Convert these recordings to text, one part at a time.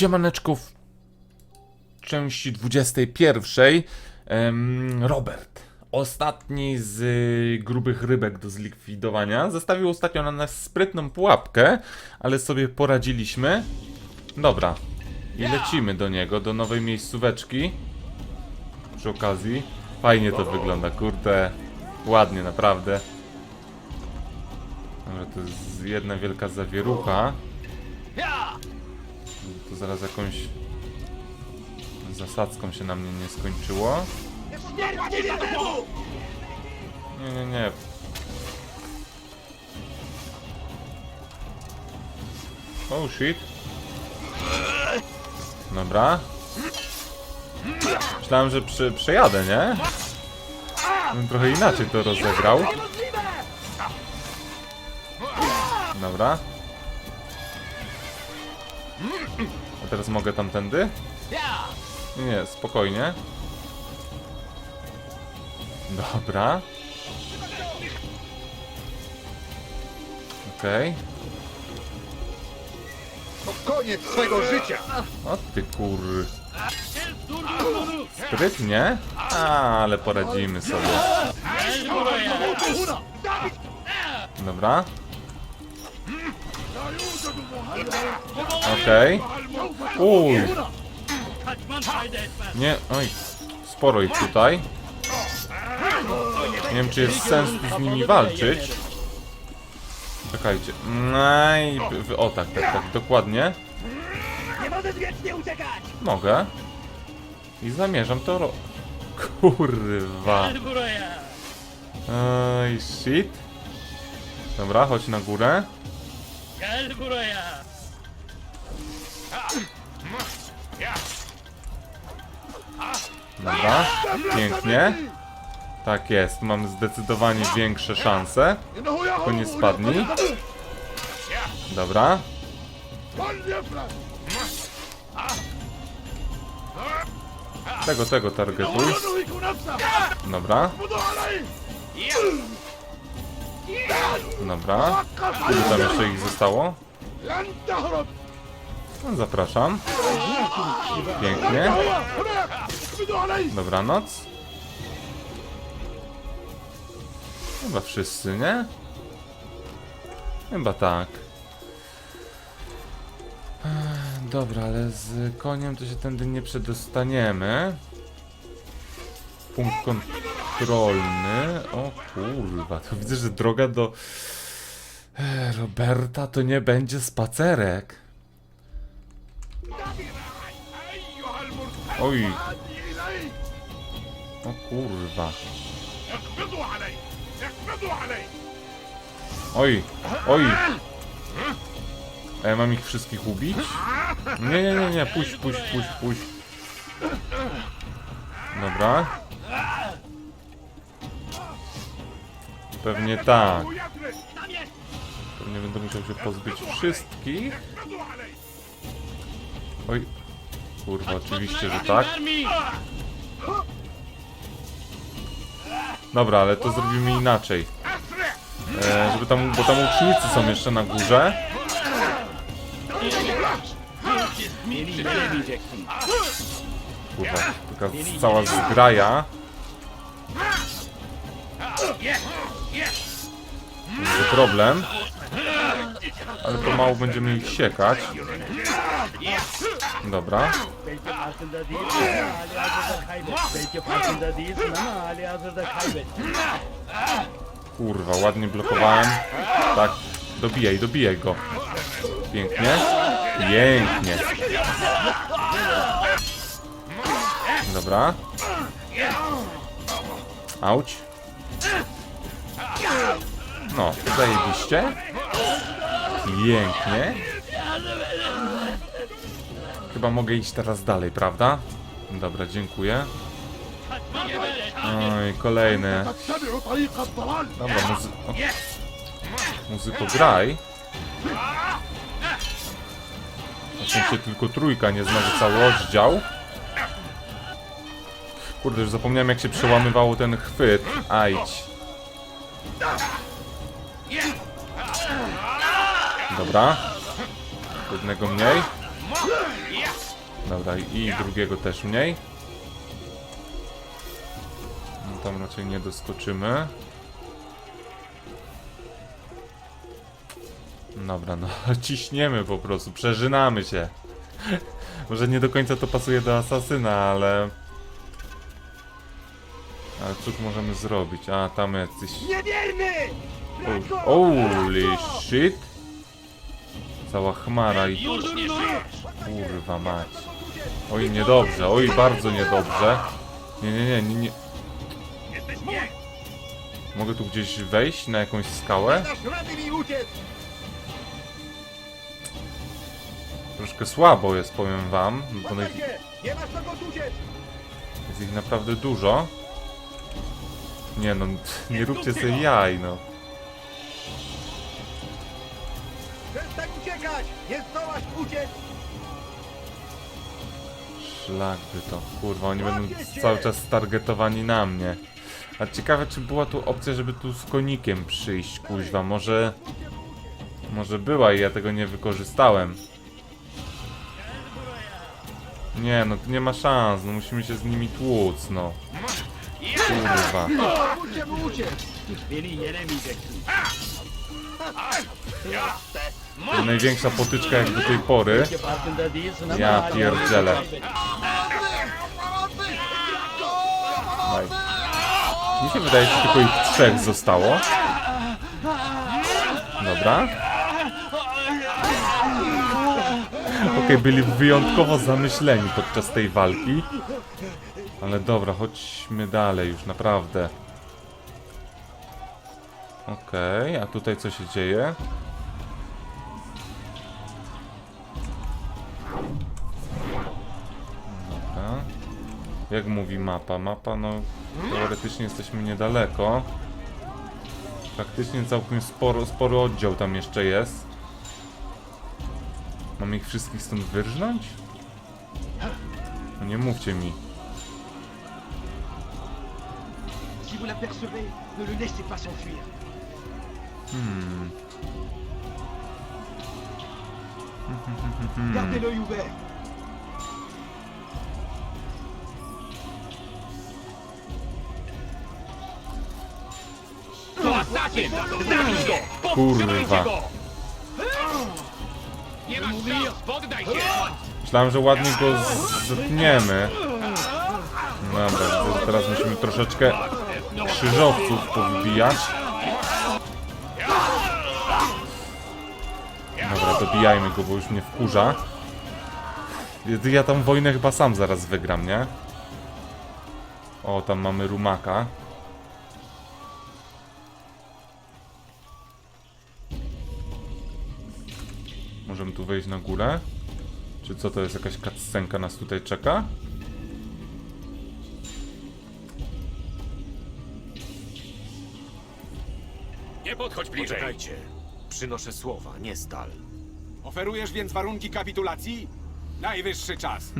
Siemaneczko w części 21. Em, Robert, ostatni z y, grubych rybek do zlikwidowania, zostawił ostatnio na nas sprytną pułapkę, ale sobie poradziliśmy. Dobra, i lecimy do niego, do nowej miejscóweczki. Przy okazji. Fajnie to wygląda, kurde. Ładnie, naprawdę. Dobra, to jest jedna wielka zawierucha. To zaraz jakąś zasadzką się na mnie nie skończyło. Nie, nie, nie. Oh shit. Dobra. Myślałem, że przy, przejadę, nie? Bym trochę inaczej to rozegrał. Dobra. Teraz mogę tamtędy? Nie, nie, spokojnie. Dobra. Okej. To koniec swego życia! O ty kur... Sprytnie? A, ale poradzimy sobie. Dobra. Okej. Uj. Nie, oj. Sporo ich tutaj. Nie wiem, czy jest sens z nimi walczyć. Czekajcie. No O tak, tak, tak, dokładnie. Mogę. I zamierzam to ro... Kurwa. Oj, shit. Dobra, chodź na górę. Dobra, pięknie. Tak jest, mamy zdecydowanie większe szanse. Tylko nie spadnij. Dobra. Tego, tego targetuj. Dobra. Dobra. Ile tam jeszcze ich zostało? Zapraszam. Pięknie. Dobranoc. Chyba wszyscy, nie? Chyba tak. Dobra, ale z koniem to się tędy nie przedostaniemy. Punkt kontrolny. O kurwa, to widzę, że droga do e, Roberta to nie będzie spacerek. Oj. O kurwa. Oj, oj. Ja mam ich wszystkich ubić? Nie, nie, nie, nie, puść, puść, puść, puść. Dobra. Pewnie tak. Pewnie będę musiał się pozbyć wszystkich. Oj. Kurwa, oczywiście, że tak. Dobra, ale to zrobimy inaczej. E, żeby tam, bo tam łucznicy są jeszcze na górze. Kurwa, taka cała zgraja. Będzie problem. Ale pomału będziemy ich siekać. Dobra. Kurwa, ładnie blokowałem. Tak, dobijaj, dobijaj go. Pięknie. Pięknie. Dobra. Auć. No, zajebiście. Pięknie. Chyba mogę iść teraz dalej, prawda? Dobra, dziękuję. Oj, kolejne. Dobra, muzy muzyko graj. Oczywiście tylko trójka, nie znowu cały oddział. Kurde, już zapomniałem jak się przełamywało ten chwyt. Ajdź. Dobra. Jednego mniej. Dobra, i drugiego też mniej. No, tam raczej nie doskoczymy. Dobra, no ciśniemy po prostu, przeżynamy się. Może nie do końca to pasuje do asasyna, ale... Ale cóż możemy zrobić? A, tam jacyś... Niewierny! Holy shit! Cała chmara i... Kurwa mać. Oj, niedobrze, oj, bardzo niedobrze. Nie, nie, nie, nie, nie. Mogę tu gdzieś wejść na jakąś skałę? Troszkę słabo jest, powiem wam, bo ich- jest ich naprawdę dużo. Nie no, nie róbcie sobie jaj, no. Uciekać! Nie zdołasz uciec! Szlak by to. Kurwa, oni będą cały czas targetowani na mnie. A ciekawe, czy była tu opcja, żeby tu z konikiem przyjść, kuźwa. Może... Może była i ja tego nie wykorzystałem. Nie, no tu nie ma szans, no musimy się z nimi tłuc, no. Kurwa. Uciec, uciec! Beni yenemeyeceksin. To największa potyczka jak do tej pory. Hala pierdzielę. Daj. Mi się wydaje, że tylko ich trzech zostało. Dobra. Okej, byli wyjątkowo zamyśleni podczas tej walki. Ale dobra, chodźmy dalej już, naprawdę. Okej, a tutaj co się dzieje? Jak mówi mapa? Mapa, no teoretycznie jesteśmy niedaleko. Praktycznie całkiem sporo, spory oddział tam jeszcze jest. Mam ich wszystkich stąd wyrżnąć? No nie mówcie mi. Si vous Kurwa. Myślałem, że ładnie go zetniemy. Dobra, to teraz musimy troszeczkę krzyżowców powbijać. Dobra, dobijajmy go, bo już mnie wkurza. Ja- Ja tą wojnę chyba sam zaraz wygram, nie? O, tam mamy rumaka. Wejść na górę? Czy co to jest? Jakaś cutscenka nas tutaj czeka? Nie podchodź bliżej. Poczekajcie. Przynoszę słowa, nie stal. Oferujesz więc warunki kapitulacji? Najwyższy czas.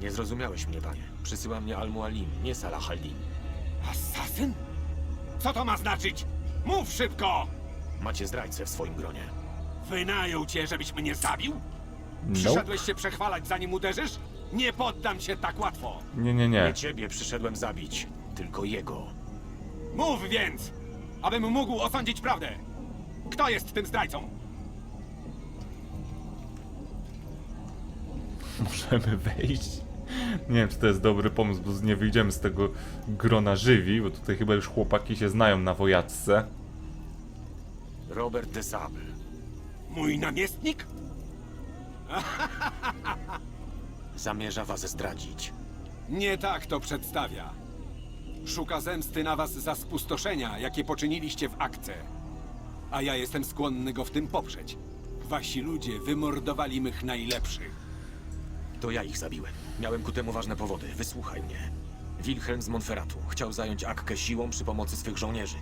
Nie zrozumiałeś mnie, panie. Przysyła mnie Al-Mualim, nie Salah al-Din. Asasyn? Co to ma znaczyć? Mów szybko! Macie zdrajcę w swoim gronie. Wynajął cię, żebyś mnie zabił? No. Przyszedłeś się przechwalać, zanim uderzysz? Nie poddam się tak łatwo. Nie, nie, nie. Nie ciebie przyszedłem zabić, tylko jego. Mów więc, abym mógł osądzić prawdę. Kto jest tym zdrajcą? Możemy wejść. Nie wiem, czy to jest dobry pomysł, bo nie wyjdziemy z tego grona żywi, bo tutaj chyba już chłopaki się znają na wojacce. Robert de Sable. Mój namiestnik? Zamierza was zdradzić. Nie tak to przedstawia. Szuka zemsty na was za spustoszenia, jakie poczyniliście w akce. A ja jestem skłonny go w tym poprzeć. Wasi ludzie wymordowali mych najlepszych. To ja ich zabiłem. Miałem ku temu ważne powody. Wysłuchaj mnie. Wilhelm z Monferratu chciał zająć Akkę siłą przy pomocy swych żołnierzy.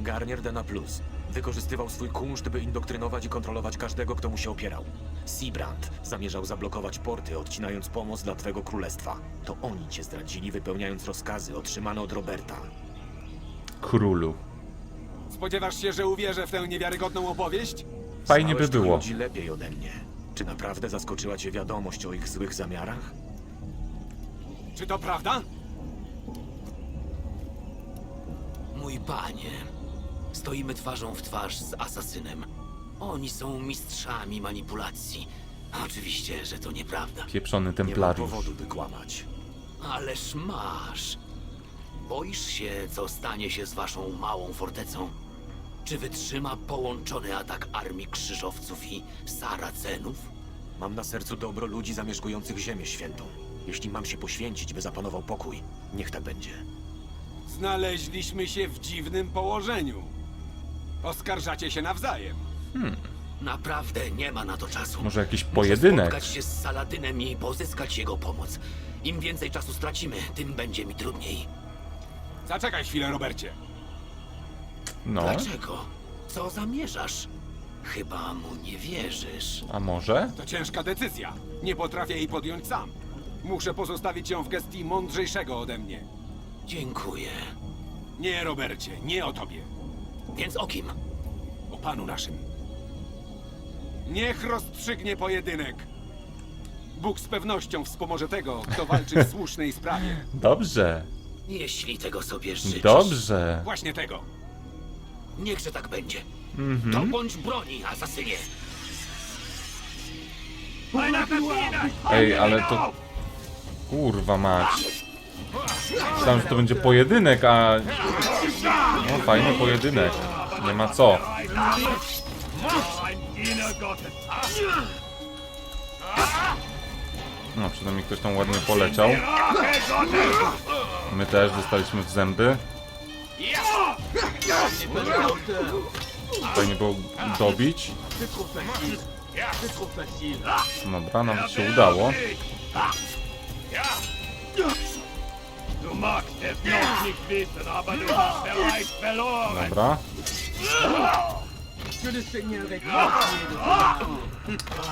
Garnier de Naplus wykorzystywał swój kunszt, by indoktrynować i kontrolować każdego, kto mu się opierał. Seabrand zamierzał zablokować porty, odcinając pomoc dla twego królestwa. To oni cię zdradzili, wypełniając rozkazy otrzymane od Roberta. Królu. Spodziewasz się, że uwierzę w tę niewiarygodną opowieść? Fajnie by Znałeś tych było. ludzi lepiej ode mnie. Czy naprawdę zaskoczyła cię wiadomość o ich złych zamiarach? Czy to prawda? Mój panie, stoimy twarzą w twarz z asasynem. Oni są mistrzami manipulacji. Oczywiście, że to nieprawda. Pieprzony Nie mam templariusz. powodu, by kłamać. Ależ masz. Boisz się, co stanie się z waszą małą fortecą? Czy wytrzyma połączony atak armii krzyżowców i saracenów? Mam na sercu dobro ludzi zamieszkujących Ziemię Świętą. Jeśli mam się poświęcić, by zapanował pokój, niech tak będzie. Znaleźliśmy się w dziwnym położeniu. Oskarżacie się nawzajem. Naprawdę nie ma na to czasu. Może jakiś Muszę pojedynek? spotkać się z Saladynem i pozyskać jego pomoc. Im więcej czasu stracimy, tym będzie mi trudniej. Zaczekaj chwilę, Robercie. No, Dlaczego? Co zamierzasz? Chyba mu nie wierzysz. a może? To ciężka decyzja. Nie potrafię jej podjąć sam. Muszę pozostawić ją w gestii mądrzejszego ode mnie. Dziękuję. Nie, Robercie, nie o tobie. Więc o kim? O panu naszym. Niech rozstrzygnie pojedynek. Bóg z pewnością wspomoże tego, kto walczy w słusznej sprawie. Dobrze, Jeśli tego sobie życzysz. dobrze. Właśnie tego. Niechże tak będzie. Mhm. To bądź broni, asasynie. Ej, ale to... Kurwa mać. Myślałem, że to będzie pojedynek, a... No fajny pojedynek. Nie ma co. No, przynajmniej ktoś tam ładnie poleciał. My też dostaliśmy w zęby. Fajnie było dobić. Dobra, nawet się udało. Du magst es noch nicht wissen, aber du hast bereits verloren. Dobra. Que le.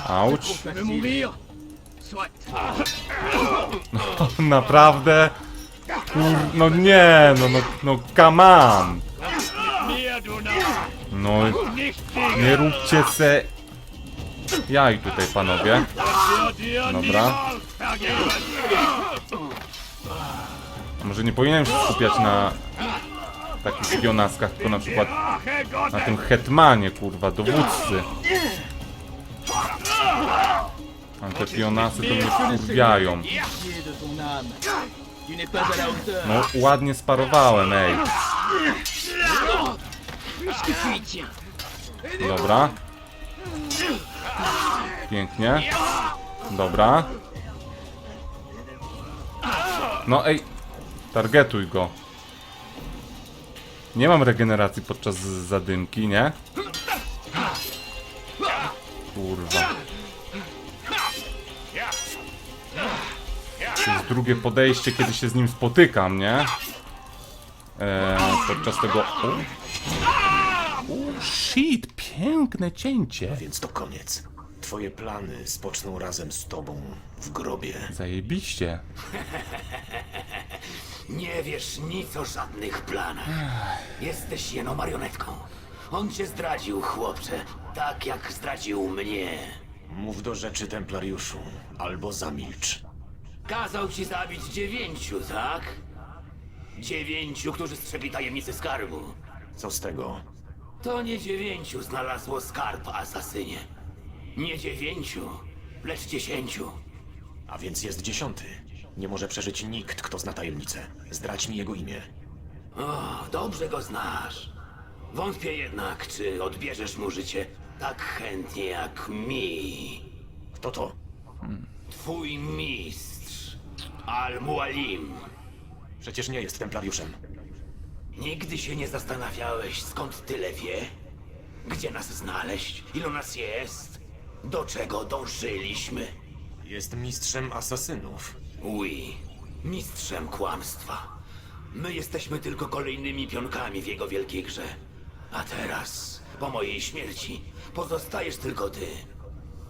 Auć. Mourir Soit. Naprawdę? Kur... No nie, no, no, no come on. Mir, du Narr, No, nie róbcie se... Jaj tutaj, panowie. dir Dobra. niemals vergeben. Może nie powinienem się skupiać na takich spionaskach, tylko na przykład na tym hetmanie, kurwa, dowódcy. A te pionasy to mnie wkurwiają. No, ładnie sparowałem, ej. Dobra. Pięknie. Dobra. No ej. Targetuj go. Nie mam regeneracji podczas zadymki, nie? Kurwa. To jest drugie podejście, kiedy się z nim spotykam, nie? Eee, podczas tego... O. O, shit, piękne cięcie. Więc to koniec. Twoje plany spoczną razem z tobą w grobie. Zajebiście. Nie wiesz nic o żadnych planach. Jesteś jeno marionetką. On cię zdradził, chłopcze. Tak jak zdradził mnie. Mów do rzeczy, Templariuszu, albo zamilcz. Kazał ci zabić dziewięciu, tak? Dziewięciu, którzy strzegli tajemnicy skarbu. Co z tego? To nie dziewięciu znalazło skarb, asasynie. Nie dziewięciu, lecz dziesięciu. A więc jest dziesiąty. Nie może przeżyć nikt, kto zna tajemnicę. Zdradź mi jego imię. O, dobrze go znasz. Wątpię jednak, czy odbierzesz mu życie tak chętnie jak mi. Kto to? Twój mistrz, Al-Mualim. Przecież nie jest Templariuszem. Nigdy się nie zastanawiałeś, skąd tyle wie? Gdzie nas znaleźć? Ilu nas jest? Do czego dążyliśmy? Jest mistrzem asasynów. Oui, mistrzem kłamstwa. My jesteśmy tylko kolejnymi pionkami w jego wielkiej grze. A teraz, po mojej śmierci, pozostajesz tylko ty.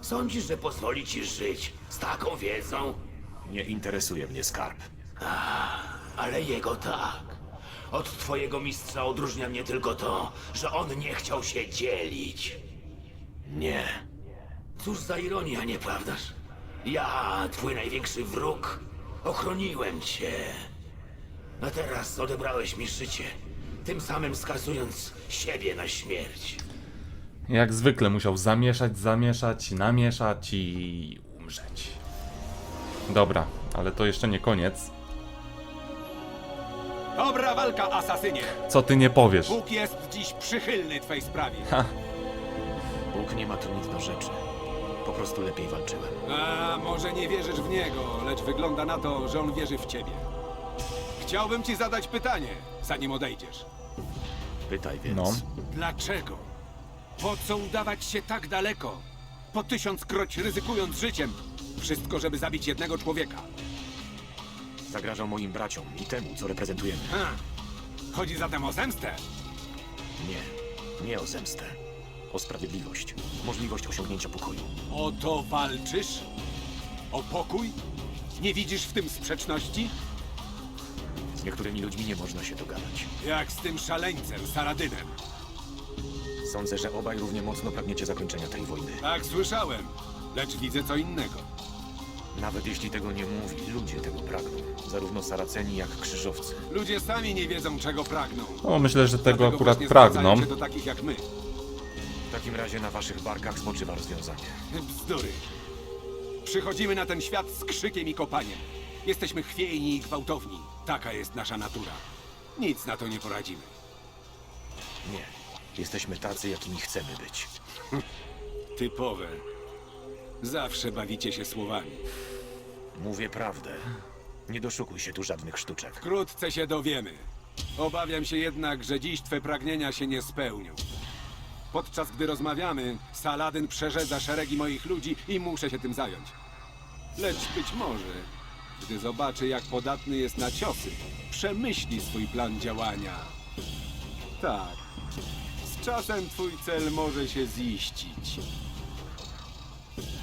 Sądzisz, że pozwoli ci żyć z taką wiedzą? Nie interesuje mnie skarb. Ale jego tak. Od twojego mistrza odróżnia mnie tylko to, że on nie chciał się dzielić. Nie. Cóż za ironia, nieprawdaż? Ja, twój największy wróg, ochroniłem cię. A teraz odebrałeś mi życie, tym samym skazując siebie na śmierć. Jak zwykle musiał zamieszać, zamieszać, namieszać i umrzeć. Dobra, ale to jeszcze nie koniec. Dobra walka, asasynie! Co ty nie powiesz? Bóg jest dziś przychylny twej sprawie. Bóg nie ma tu nic do rzeczy. Po prostu lepiej walczyłem. A może nie wierzysz w niego, lecz wygląda na to, że on wierzy w ciebie. Chciałbym ci zadać pytanie, zanim odejdziesz. Pytaj więc. No. Dlaczego? Po co udawać się tak daleko? Po tysiąckroć ryzykując życiem. Wszystko, żeby zabić jednego człowieka. Zagrażał moim braciom i temu, co reprezentujemy. Ha. Chodzi zatem o zemstę. Nie, nie o zemstę. O sprawiedliwość. Możliwość osiągnięcia pokoju. O to walczysz? O pokój? Nie widzisz w tym sprzeczności? Z niektórymi ludźmi nie można się dogadać. Jak z tym szaleńcem, Saradynem. Sądzę, że obaj równie mocno pragniecie zakończenia tej wojny. Tak słyszałem, lecz widzę co innego. Nawet jeśli tego nie mówi, ludzie tego pragną. Zarówno Saraceni, jak krzyżowcy. Ludzie sami nie wiedzą, czego pragną. No, myślę, że tego Dlatego akurat właśnie zwracają pragną. się do takich jak my. W takim razie na waszych barkach spoczywa rozwiązanie. Bzdury. Przychodzimy na ten świat z krzykiem i kopaniem. Jesteśmy chwiejni i gwałtowni. Taka jest nasza natura. Nic na to nie poradzimy. Nie. Jesteśmy tacy, jakimi chcemy być. Typowe. Zawsze bawicie się słowami. Mówię prawdę. Nie doszukuj się tu żadnych sztuczek. Wkrótce się dowiemy. Obawiam się jednak, że dziś twe pragnienia się nie spełnią. Podczas gdy rozmawiamy, Saladyn przerzedza szeregi moich ludzi i muszę się tym zająć. Lecz być może, gdy zobaczy, jak podatny jest na ciosy, przemyśli swój plan działania. Tak. Z czasem twój cel może się ziścić.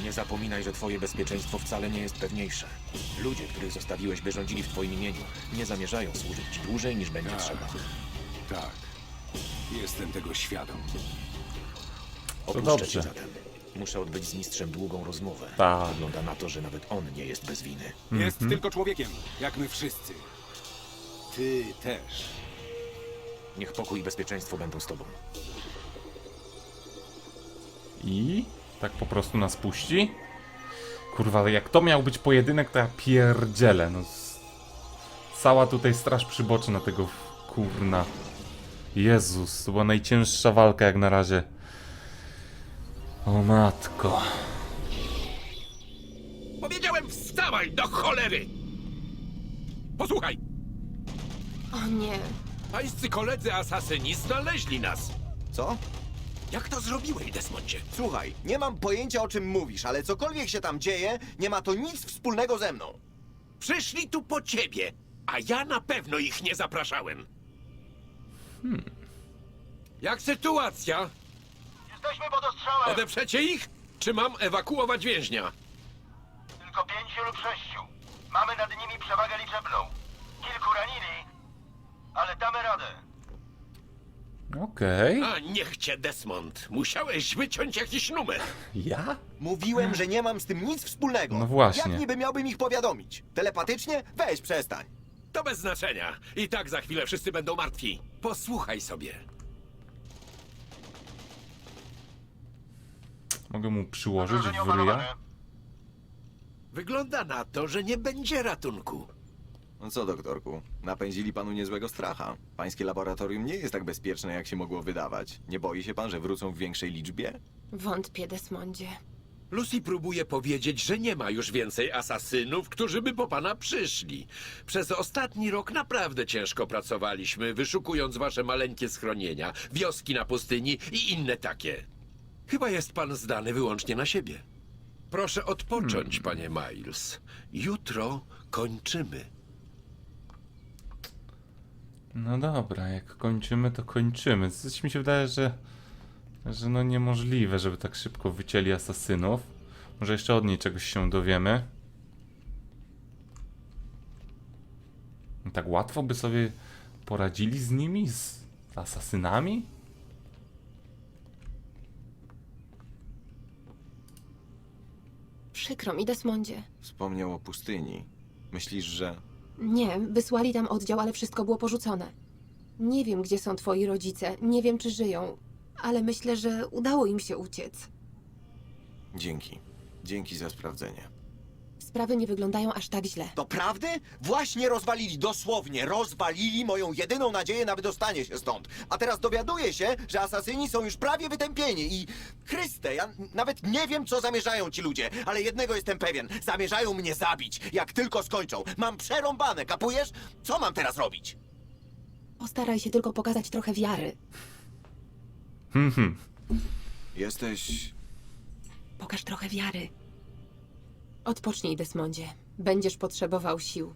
Nie zapominaj, że twoje bezpieczeństwo wcale nie jest pewniejsze. Ludzie, których zostawiłeś, by rządzili w twoim imieniu, nie zamierzają służyć ci dłużej niż będzie Tak. trzeba. Tak. Jestem tego świadom. Opuszczę dobrze. cię zatem. Muszę odbyć z mistrzem długą rozmowę. Tak. Wygląda na to, że nawet on nie jest bez winy. Jest tylko człowiekiem, jak my wszyscy. Ty też. Niech pokój i bezpieczeństwo będą z tobą. I tak po prostu nas puści? Kurwa, ale jak to miał być pojedynek, to ja pierdzielę. No, s- cała tutaj straż przyboczna tego w- kurna. Jezus, to była najcięższa walka jak na razie. O matko. Powiedziałem wstawaj do cholery! Posłuchaj, O nie. pańscy koledzy asasyni znaleźli nas. Co? Jak to zrobiłeś, Desmondzie? Słuchaj, nie mam pojęcia o czym mówisz, ale cokolwiek się tam dzieje, nie ma to nic wspólnego ze mną. Przyszli tu po ciebie, a ja na pewno ich nie zapraszałem. Jak sytuacja? Jesteśmy pod ostrzałem! Odeprzecie ich? Czy mam ewakuować więźnia? Tylko pięciu lub sześciu. Mamy nad nimi przewagę liczebną. Kilku ranili, ale damy radę. Okej. A niech cię, Desmond. Musiałeś wyciąć jakiś numer. Ja? Mówiłem, że nie mam z tym nic wspólnego. No właśnie. Jak niby miałbym ich powiadomić? Telepatycznie? Weź, przestań. To bez znaczenia. I tak za chwilę wszyscy będą martwi. Posłuchaj sobie. Mogę mu przyłożyć w ryja? Wygląda na to, że nie będzie ratunku. No co, doktorku? Napędzili panu niezłego stracha. Pańskie laboratorium nie jest tak bezpieczne, jak się mogło wydawać. Nie boi się pan, że wrócą w większej liczbie? Wątpię, Desmondzie. Lucy próbuje powiedzieć, że nie ma już więcej asasynów, którzy by po pana przyszli. Przez ostatni rok naprawdę ciężko pracowaliśmy, wyszukując wasze maleńkie schronienia, wioski na pustyni i inne takie. Chyba jest pan zdany wyłącznie na siebie. Proszę odpocząć, panie Miles. Jutro kończymy. No dobra, jak kończymy, to kończymy. Coś mi się wydaje, że, że no niemożliwe, żeby tak szybko wycięli asasynów. Może jeszcze od niej czegoś się dowiemy. Tak łatwo by sobie poradzili z nimi, z asasynami? Przykro mi, Desmondzie. Wspomniał o pustyni. Myślisz, że... Nie, wysłali tam oddział, ale wszystko było porzucone. Nie wiem, gdzie są twoi rodzice, nie wiem, czy żyją, ale myślę, że udało im się uciec. Dzięki. Dzięki za sprawdzenie. Sprawy nie wyglądają aż tak źle. Doprawdy? Właśnie rozwalili, dosłownie rozwalili moją jedyną nadzieję na wydostanie się stąd. A teraz dowiaduję się, że asasyni są już prawie wytępieni i... Chryste, ja nawet nie wiem, co zamierzają ci ludzie, ale jednego jestem pewien. Zamierzają mnie zabić, jak tylko skończą. Mam przerąbane, kapujesz? Co mam teraz robić? Postaraj się tylko pokazać trochę wiary. Hmm, hmm. Jesteś... Pokaż trochę wiary. Odpocznij, Desmondzie. Będziesz potrzebował sił.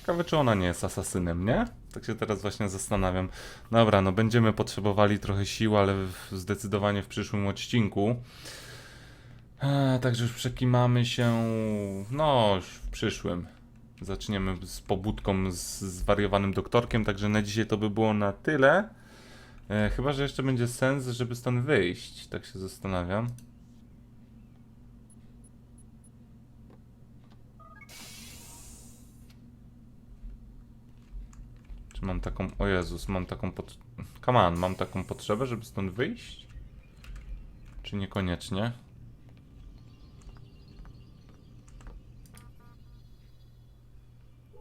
Ciekawe, czy ona nie jest asasynem, nie? Tak się teraz właśnie zastanawiam. Dobra, no będziemy potrzebowali trochę sił, ale zdecydowanie w przyszłym odcinku. E, także już przekimamy się. No, już w przyszłym. Zaczniemy z pobudką z zwariowanym doktorkiem, także na dzisiaj to by było na tyle. E, chyba, że jeszcze będzie sens, żeby stąd wyjść. Tak się zastanawiam. Czy mam taką. O Jezus, mam taką. Pot... Come on, mam taką potrzebę, żeby stąd wyjść? Czy niekoniecznie?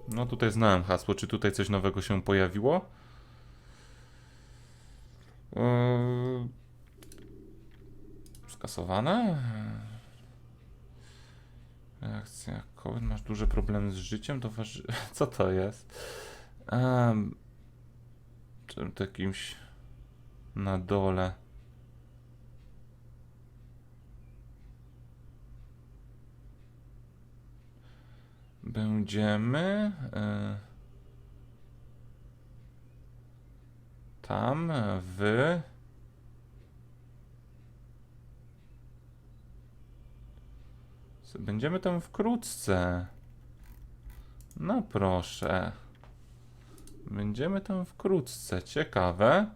No tutaj znałem hasło. Czy tutaj coś nowego się pojawiło? Yy... Skasowane? Reakcja COVID. Masz duże problemy z życiem? To waż... Co to jest? Um, jakimś na dole. Będziemy e, tam w Będziemy tam wkrótce. No proszę. Będziemy tam wkrótce. Ciekawe.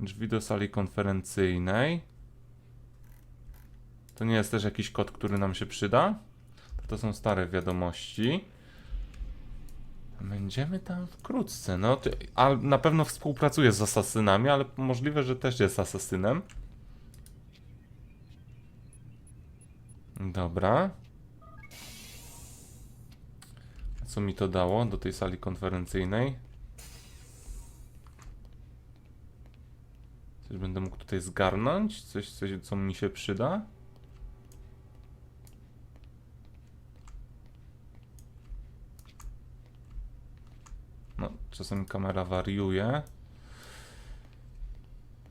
Drzwi do sali konferencyjnej. To nie jest też jakiś kod, który nam się przyda? To są stare wiadomości. Będziemy tam wkrótce. No, ty, a na pewno współpracuje z asasynami, ale możliwe, że też jest asasynem. Dobra. Co mi to dało do tej sali konferencyjnej? Coś będę mógł tutaj zgarnąć? Coś, coś co mi się przyda? No, czasem kamera wariuje.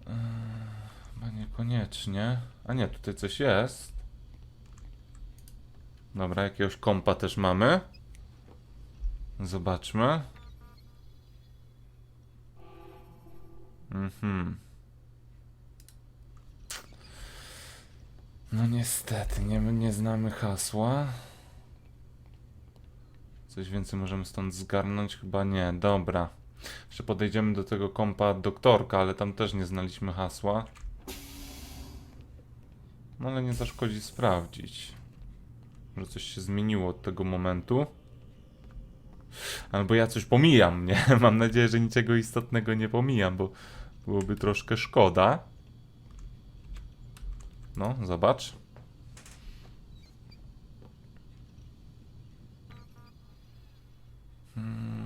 Eee, Chyba niekoniecznie. A nie, tutaj coś jest. Dobra, jakiegoś kompa też mamy. Zobaczmy. Mhm. No niestety, nie, nie znamy hasła. Coś więcej możemy stąd zgarnąć? Chyba nie. Dobra. Jeszcze podejdziemy do tego kompa doktorka, ale tam też nie znaliśmy hasła. No ale nie zaszkodzi sprawdzić. Może coś się zmieniło od tego momentu. Albo ja coś pomijam, nie? Mam nadzieję, że niczego istotnego nie pomijam, bo byłoby troszkę szkoda. No, zobacz. Hmm,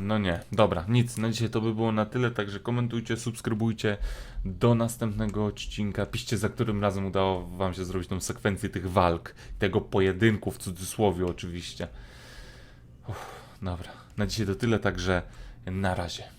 No nie, dobra, nic. Na dzisiaj to by było na tyle, także komentujcie, subskrybujcie. Do następnego odcinka. Piszcie, za którym razem udało Wam się zrobić tą sekwencję tych walk, tego pojedynku w cudzysłowie oczywiście. Uff, dobra, na dzisiaj to tyle, także na razie.